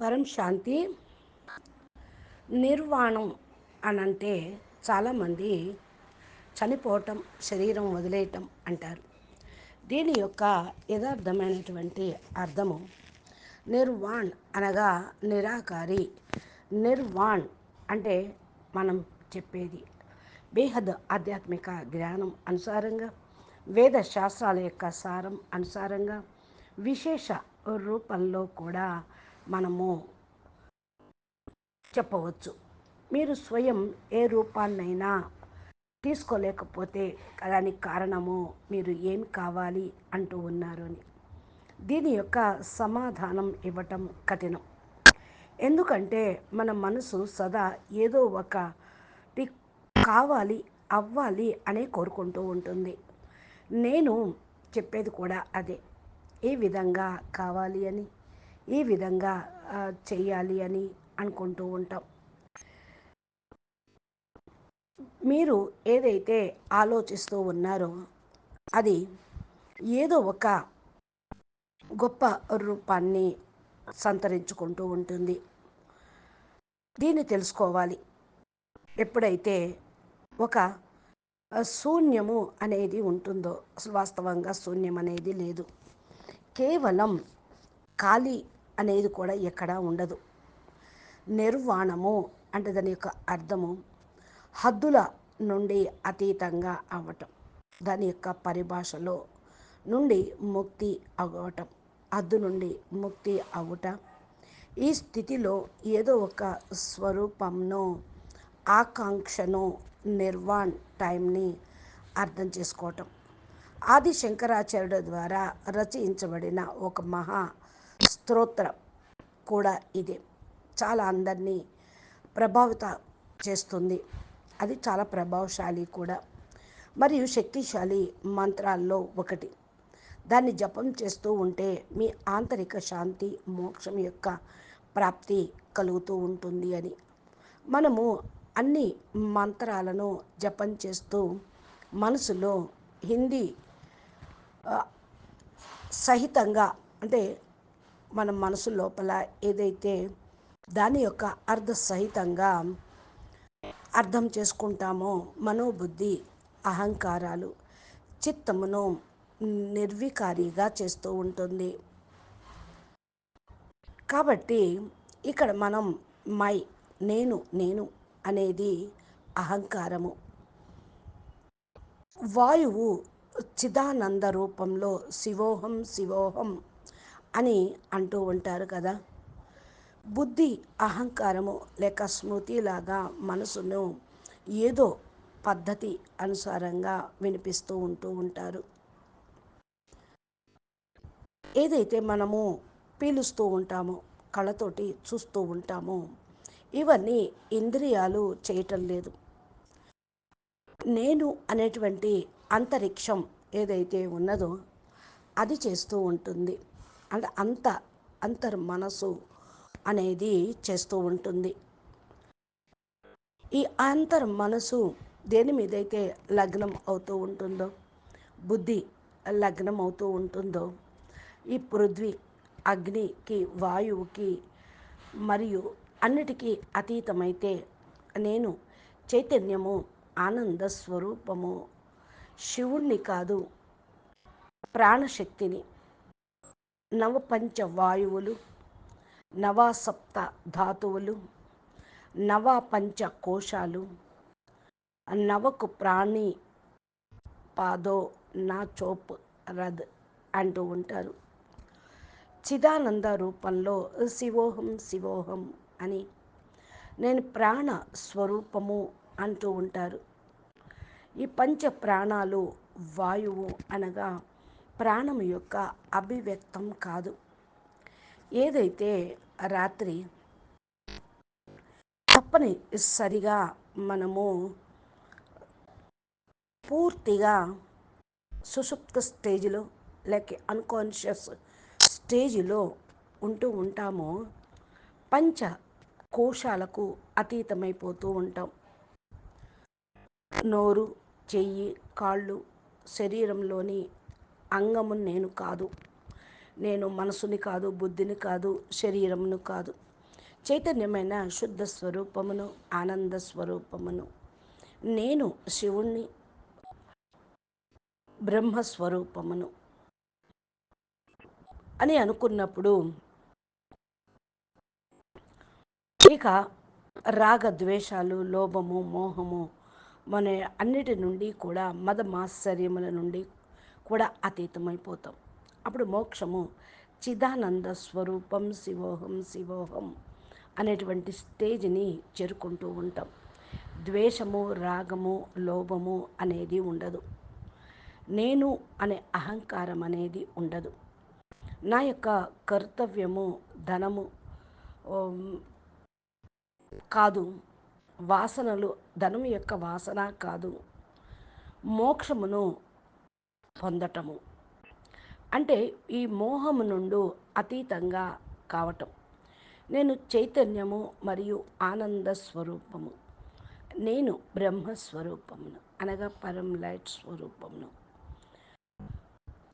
పరం శాంతి నిర్వాణం అనంటే చాలామంది చనిపోవటం శరీరం వదిలేయటం అంటారు. దీని యొక్క యథార్థమైనటువంటి అర్థము నిర్వాణ్ అనగా నిరాకారి. నిర్వాణ్ అంటే మనం చెప్పేది బేహద్ ఆధ్యాత్మిక జ్ఞానం అనుసారంగా వేద శాస్త్రాల యొక్క సారం అనుసారంగా విశేష రూపంలో కూడా మనము చెప్పవచ్చు. మీరు స్వయం ఏ రూపాన్నైనా తీసుకోలేకపోతే దానికి కారణము మీరు ఏమి కావాలి అంటూ ఉన్నారు అని. దీని యొక్క సమాధానం ఇవ్వటం కఠినం. ఎందుకంటే మన మనసు సదా ఏదో ఒకటి కావాలి అవ్వాలి అనే కోరుకుంటూ ఉంటుంది. నేను చెప్పేది కూడా అదే. ఏ విధంగా కావాలి అని? ఈ విధంగా చేయాలి అని అనుకుంటూ ఉంటాం. మీరు ఏదైతే ఆలోచిస్తూ ఉన్నారో అది ఏదో ఒక గొప్ప రూపాన్ని సంతరించుకుంటూ ఉంటుంది. దీన్ని తెలుసుకోవాలి. ఎప్పుడైతే ఒక శూన్యము అనేది ఉంటుందో అసలు వాస్తవంగా శూన్యం అనేది లేదు. కేవలం ఖాళీ అనేది కూడా ఎక్కడా ఉండదు. నిర్వాణము అంటే దాని యొక్క అర్థము హద్దుల నుండి అతీతంగా అవ్వటం దాని యొక్క పరిభాషలో నుండి ముక్తి అవ్వటం హద్దు నుండి ముక్తి అవ్వట. ఈ స్థితిలో ఏదో ఒక స్వరూపంను ఆకాంక్షను నిర్వాణ్ టైంని అర్థం చేసుకోవటం. ఆది శంకరాచార్యుడు ద్వారా రచయించబడిన ఒక మహా స్తోత్రం కూడా ఇదే. చాలా అందరినీ ప్రభావిత చేస్తుంది. అది చాలా ప్రభావశాలి కూడా. మరియు శక్తిశాలి మంత్రాల్లో ఒకటి. దాన్ని జపం చేస్తూ ఉంటే మీ ఆంతరిక శాంతి మోక్షం యొక్క ప్రాప్తి కలుగుతూ ఉంటుంది అని. మనము అన్ని మంత్రాలను జపం చేస్తూ మనసులో హిందీ సహితంగా అంటే మన మనసు లోపల ఏదైతే దాని యొక్క అర్ధ సహితంగా అర్థం చేసుకుంటామో మనోబుద్ధి అహంకారాలు చిత్తమును నిర్వికారిగా చేస్తూ ఉంటుంది. కాబట్టి ఇక్కడ మనం మై నేను నేను అనేది అహంకారము. వాయువు చిదానంద రూపంలో శివోహం శివోహం అని అంటూ ఉంటారు కదా. బుద్ధి అహంకారము లేక స్మృతిలాగా మనసును ఏదో పద్ధతి అనుసారంగా వినిపిస్తూ ఉంటూ ఉంటారు. ఏదైతే మనము పీలుస్తూ ఉంటామో కళ్ళతోటి చూస్తూ ఉంటామో ఇవన్నీ ఇంద్రియాలు చేయటం లేదు. నేను అనేటువంటి అంతరిక్షం ఏదైతే ఉన్నదో అది చేస్తూ ఉంటుంది. అంటే అంత అంతర్ మనసు అనేది చేస్తూ ఉంటుంది. ఈ అంతర్ మనసు దేని మీదైతే లగ్నం అవుతూ ఉంటుందో బుద్ధి లగ్నం అవుతూ ఉంటుందో ఈ పృథ్వీ అగ్నికి వాయువుకి మరియు అన్నిటికీ అతీతమైతే నేను చైతన్యము ఆనంద స్వరూపము శివుణ్ణి కాదు ప్రాణశక్తిని నవపంచ వాయువులు నవాసప్త ధాతువులు నవపంచ కోశాలు నవకు ప్రాణి పాదో నా చోప్ రద్ అంటూ ఉంటారు. చిదానంద రూపంలో శివోహం శివోహం అని నేను ప్రాణ స్వరూపము అంటూ ఉంటారు. ఈ పంచ ప్రాణాలు వాయువు అనగా ప్రాణం యొక్క అభివ్యక్తం కాదు. ఏదైతే రాత్రి తప్పనిసరిగా మనము పూర్తిగా సుషుప్త స్టేజ్లో లేక అన్కాన్షియస్ స్టేజ్లో ఉంటూ ఉంటామో పంచ కోశాలకు అతీతమైపోతూ ఉంటాం. నోరు చెయ్యి కాళ్ళు శరీరంలోని అంగము నేను కాదు. నేను మనసుని కాదు బుద్ధిని కాదు శరీరమును కాదు. చైతన్యమైన శుద్ధ స్వరూపమును ఆనంద స్వరూపమును. నేను శివుణ్ణి బ్రహ్మస్వరూపమును అని అనుకున్నప్పుడు ఇక రాగద్వేషాలు లోభము మోహము మన అన్నిటి నుండి కూడా మదమాశ్చర్యముల నుండి కూడా అతీతమైపోతాం. అప్పుడు మోక్షము చిదానంద స్వరూపం శివోహం శివోహం అనేటువంటి స్టేజ్ని చేరుకుంటూ ఉంటాం. ద్వేషము రాగము లోభము అనేది ఉండదు. నేను అనే అహంకారం అనేది ఉండదు. నా యొక్క కర్తవ్యము ధనము కాదు. వాసనలు ధనము యొక్క వాసన కాదు. మోక్షమును పొందటము. అంటే ఈ మోహము నుండి అతీతంగా కావటం. నేను చైతన్యము మరియు ఆనంద స్వరూపము. నేను బ్రహ్మస్వరూపమును అనగా పరం లైట్ స్వరూపమును.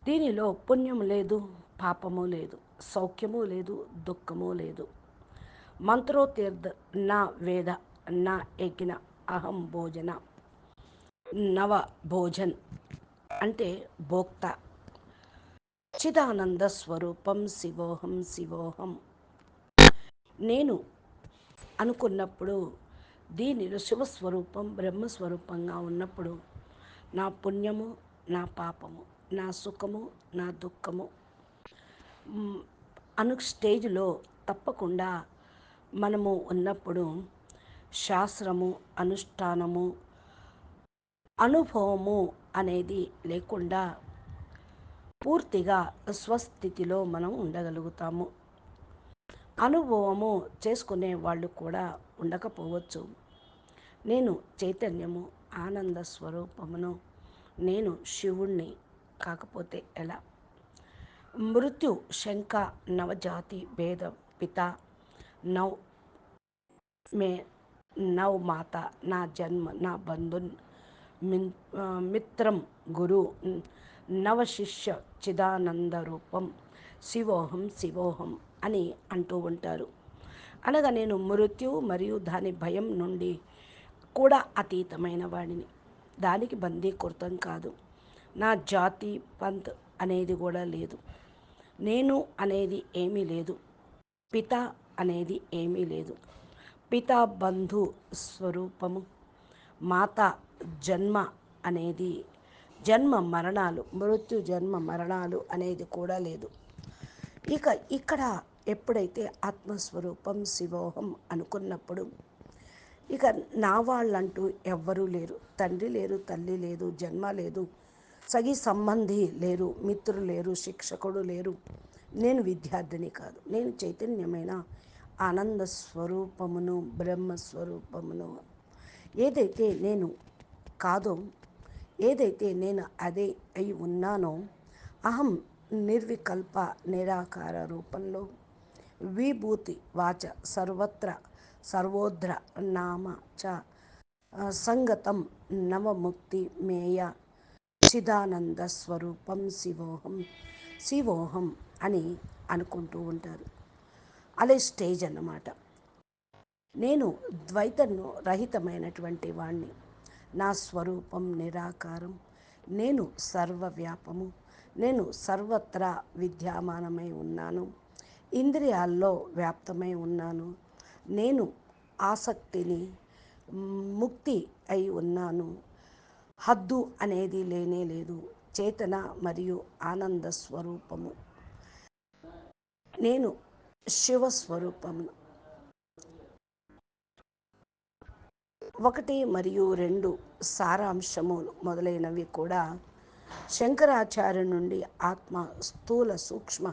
దీనిలో పుణ్యము లేదు పాపము లేదు సౌఖ్యము లేదు దుఃఖము లేదు. మంత్రోతీర్థ నా వేద నా ఎగిన అహం భోజన నవ భోజన్ అంటే భోక్త. చిదానంద స్వరూపం శివోహం శివోహం. నేను అనుకున్నప్పుడు దీనిలో శివస్వరూపం బ్రహ్మస్వరూపంగా ఉన్నప్పుడు నా పుణ్యము నా పాపము నా సుఖము నా దుఃఖము అను స్టేజ్లో తప్పకుండా మనము ఉన్నప్పుడు శాస్త్రము అనుష్ఠానము అనుభవము అనేది లేకుండా పూర్తిగా స్వస్థితిలో మనం ఉండగలుగుతాము. అనుభవము చేసుకునే వాళ్ళు కూడా ఉండకపోవచ్చు. నేను చైతన్యము ఆనంద స్వరూపమును నేను శివుణ్ణి కాకపోతే ఎలా? మృత్యు శంక నవజాతి భేద పిత నవ్ మే నవ్ మాత నా జన్మ నా బంధు మిత్రం గురు నవశిష్య చిదానంద రూపం శివోహం శివోహం అని అంటూ ఉంటారు. అనగా నేను మృత్యు మరియు దాని భయం నుండి కూడా అతీతమైన వాడిని. దానికి బందీకృతం కాదు. నా జాతి పంత్ అనేది కూడా లేదు. నేను అనేది ఏమీ లేదు. పిత అనేది ఏమీ లేదు. పిత బంధు స్వరూపము. మాత జన్మ అనేది జన్మ మరణాలు మృత్యు జన్మ మరణాలు అనేది కూడా లేదు. ఇక ఇక్కడ ఎప్పుడైతే ఆత్మస్వరూపం శివోహం అనుకున్నప్పుడు ఇక నా వాళ్ళంటూ ఎవ్వరూ లేరు. తండ్రి లేరు తల్లి లేదు జన్మ లేదు సగి సంబంధి లేరు మిత్రులు లేరు శిక్షకుడు లేరు. నేను విద్యార్థిని కాదు. నేను చైతన్యమైన ఆనంద స్వరూపమును బ్రహ్మస్వరూపమును ఏదైతే నేను కాదో ఏదైతే నేను అదే అయి ఉన్నానో అహం నిర్వికల్ప నిరాకార రూపంలో విభూతి వాచ సర్వత్ర సర్వోద్ర నామ చ సంగతం నవముక్తి మేయ చిదానంద స్వరూపం శివోహం శివోహం అని అనుకుంటూ ఉంటారు. అదే స్టేజ్ అన్నమాట. నేను ద్వైతను రహితమైనటువంటి వాణ్ణి. నా స్వరూపం నిరాకారం. నేను సర్వవ్యాపము. నేను సర్వత్రా విద్యామానమై ఉన్నాను. ఇంద్రియాల్లో వ్యాప్తమై ఉన్నాను. నేను ఆసక్తిని ముక్తి అయి ఉన్నాను. హద్దు అనేది లేనే లేదు. చేతన మరియు ఆనంద స్వరూపము. నేను శివస్వరూపము ఒకటి మరియు రెండు సారాంశము మొదలైనవి కూడా శంకరాచార్య నుండి ఆత్మ స్థూల సూక్ష్మ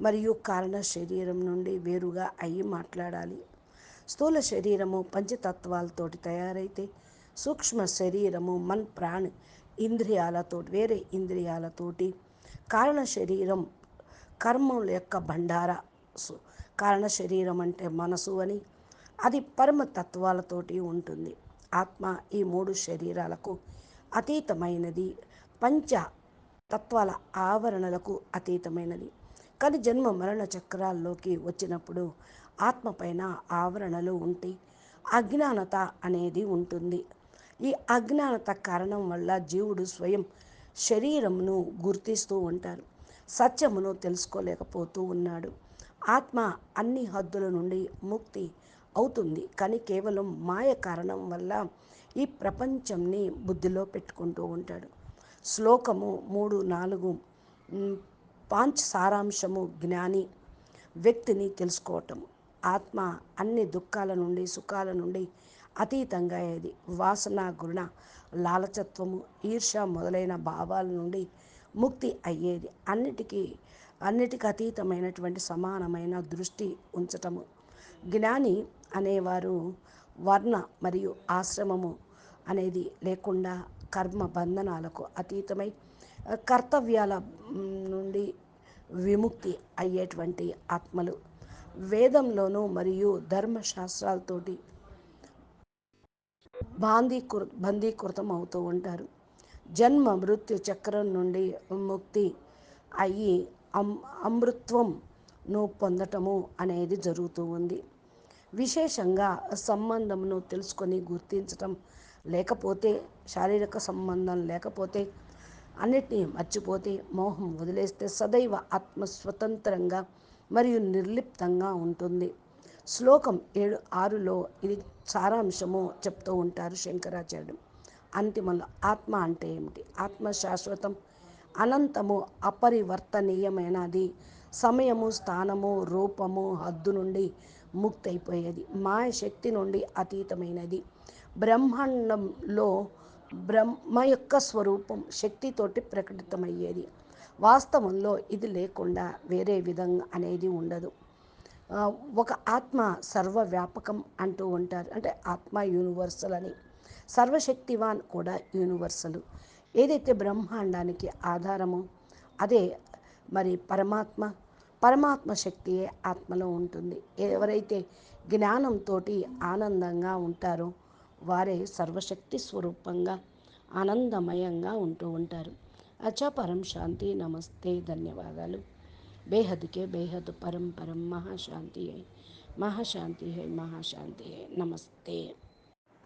మరియు కారణ శరీరం నుండి వేరుగా అయి మాట్లాడాలి. స్థూల శరీరము పంచతత్వాలతోటి తయారైతే సూక్ష్మ శరీరము మన్ ప్రాణ్ ఇంద్రియాలతో వేరే ఇంద్రియాలతోటి కారణ శరీరం కర్మల యొక్క భండార కారణ శరీరం అంటే మనసు అని అది పరమ తత్వాలతోటి ఉంటుంది. ఆత్మ ఈ మూడు శరీరాలకు అతీతమైనది. పంచ తత్వాల ఆవరణలకు అతీతమైనది. కానీ జన్మ మరణ చక్రాల్లోకి వచ్చినప్పుడు ఆత్మ పైన ఆవరణలు ఉంటాయి. అజ్ఞానత అనేది ఉంటుంది. ఈ అజ్ఞానత కారణం వల్ల జీవుడు స్వయం శరీరమును గుర్తిస్తూ ఉంటారు సత్యమును తెలుసుకోలేకపోతూ ఉన్నాడు. ఆత్మ అన్ని హద్దుల నుండి ముక్తి అవుతుంది. కానీ కేవలం మాయ కారణం వల్ల ఈ ప్రపంచంని బుద్ధిలో పెట్టుకుంటూ ఉంటాడు. శ్లోకము మూడు నాలుగు పాంచ్ సారాంశము జ్ఞాని వ్యక్తిని తెలుసుకోవటం. ఆత్మ అన్ని దుఃఖాల నుండి సుఖాల నుండి అతీతంగా ఏది వాసన గుణ లాలచత్వము ఈర్ష మొదలైన భావాల నుండి ముక్తి అయ్యేది. అన్నిటికీ అన్నిటికీ అతీతమైనటువంటి సమానమైన దృష్టి ఉంచటము. జ్ఞాని అనేవారు వర్ణ మరియు ఆశ్రమము అనేది లేకుండా కర్మ బంధనాలకు అతీతమై కర్తవ్యాల నుండి విముక్తి అయ్యేటువంటి ఆత్మలు. వేదంలోనూ మరియు ధర్మశాస్త్రాలతోటి బాంధీకృ బందీకృతం అవుతూ ఉంటారు. జన్మ మృత్యు చక్రం నుండి ముక్తి అయ్యి అమృత్వంను పొందటము అనేది జరుగుతూ ఉంది. విశేషంగా సంబంధమును తెలుసుకొని గుర్తించటం లేకపోతే శారీరక సంబంధం లేకపోతే అన్నిటినీ మర్చిపోతే మోహం వదిలేస్తే సదైవ ఆత్మ స్వతంత్రంగా మరియు నిర్లిప్తంగా ఉంటుంది. శ్లోకం ఏడు ఆరులో ఇది సారాంశము చెప్తూ ఉంటారు శంకరాచార్యుడు. అంతిమంలో ఆత్మ అంటే ఏమిటి? ఆత్మ శాశ్వతం అనంతము అపరివర్తనీయమైనది. సమయము స్థానము రూపము హద్దు నుండి ముక్తైపోయేది. మాయ శక్తి నుండి అతీతమైనది. బ్రహ్మాండంలో బ్రహ్మ యొక్క స్వరూపం శక్తితోటి ప్రకటితమయ్యేది. వాస్తవంలో ఇది లేకుండా వేరే విధంగా అనేది ఉండదు. ఒక ఆత్మ సర్వవ్యాపకం అంటూ ఉంటారు. అంటే ఆత్మ యూనివర్సల్ అని. సర్వశక్తివాన్ కూడా యూనివర్సల్. ఏదైతే బ్రహ్మాండానికి ఆధారమో అదే మరి పరమాత్మ పరమాత్మ శక్తియే ఆత్మలో ఉంటుంది. ఎవరైతే జ్ఞానంతో ఆనందంగా ఉంటారో వారే సర్వశక్తి స్వరూపంగా ఆనందమయంగా ఉంటూ ఉంటారు. అచ్చా పరం శాంతి నమస్తే. ధన్యవాదాలు. బేహద్కే బేహద్ పరం పరం మహాశాంతి మహాశాంతి హై మహాశాంతి నమస్తే.